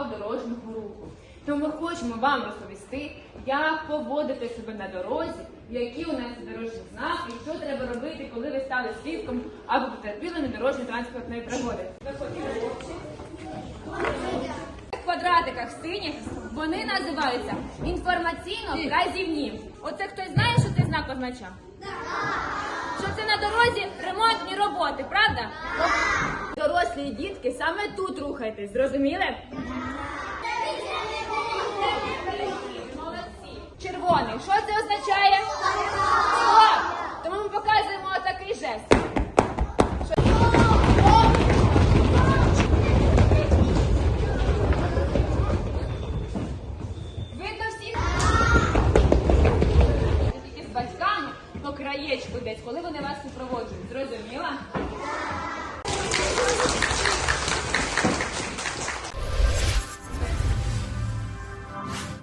правил дорожнього руху. Тому ми хочемо вам розповісти, як поводити себе на дорозі, які у нас дорожні знаки, і що треба робити, коли ви стали свідком або потерпіли на дорожньої транспортної пригоди. В квадратиках синіх вони називаються інформаційно-вказівні. Оце хтось знає, що цей знак означав? Що це на дорозі ремонтні роботи, правда? Дорослі і дітки саме тут рухайтесь, зрозуміли? Молодці. Червоний. Що це означає? Тому ми показуємо отакий жест. Видно всіх? Тільки з батьками по краєчку десь, коли вони вас супроводжують. Зрозуміла?